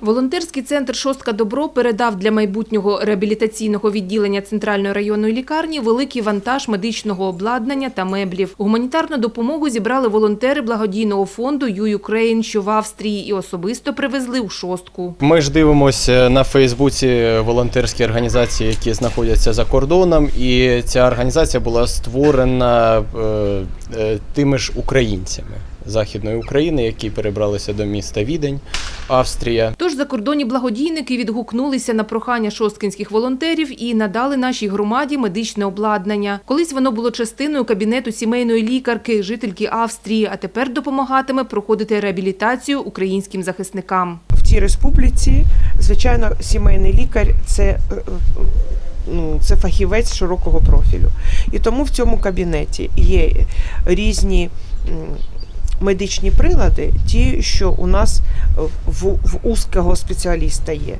Волонтерський центр «Шостка Добро» передав для майбутнього реабілітаційного відділення Центральної районної лікарні великий вантаж медичного обладнання та меблів. Гуманітарну допомогу зібрали волонтери благодійного фонду «Ю-Юкрейн», що в Австрії, і особисто привезли у «Шостку». Ми ж дивимося на Фейсбуці волонтерські організації, які знаходяться за кордоном, і ця організація була створена е, е, тими ж українцями Західної України, які перебралися до міста Відень, Австрія. Тож закордонні благодійники відгукнулися на прохання шосткинських волонтерів і надали нашій громаді медичне обладнання. Колись воно було частиною кабінету сімейної лікарки, жительки Австрії, а тепер допомагатиме проходити реабілітацію українським захисникам. в тій республіці, звичайно, сімейний лікар це, ну, це фахівець широкого профілю. І тому в цьому кабінеті є різні медичні прилади, ті, що у нас в, в узкого спеціаліста є.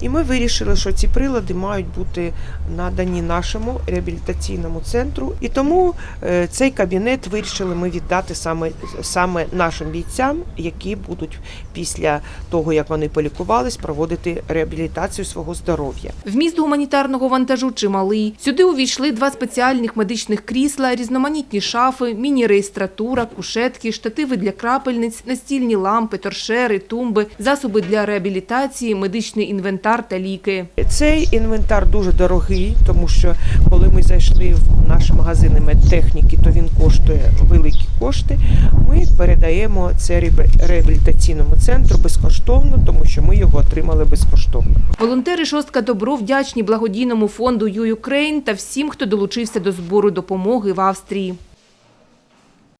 І ми вирішили, що ці прилади мають бути надані нашому реабілітаційному центру. І тому е, цей кабінет вирішили ми віддати саме, саме нашим бійцям, які будуть після того, як вони полікувались, проводити реабілітацію свого здоров'я. Вміст гуманітарного вантажу чималий. Сюди увійшли два спеціальних медичних крісла, різноманітні шафи, міні-реєстратура, кушетки, штативи для крапельниць, настільні лампи, торшери, тумби, засоби для реабілітації, медичний інвентар та ліки. Цей інвентар дуже дорогий, тому що коли ми зайшли в наші магазини медтехніки, то він коштує великі кошти. Ми передаємо це реабі- реабілітаційному центру безкоштовно, тому що ми його отримали безкоштовно. Волонтери «Шостка Добро» вдячні благодійному фонду «Ю-Юкрейн» та всім, хто долучився до збору допомоги в Австрії.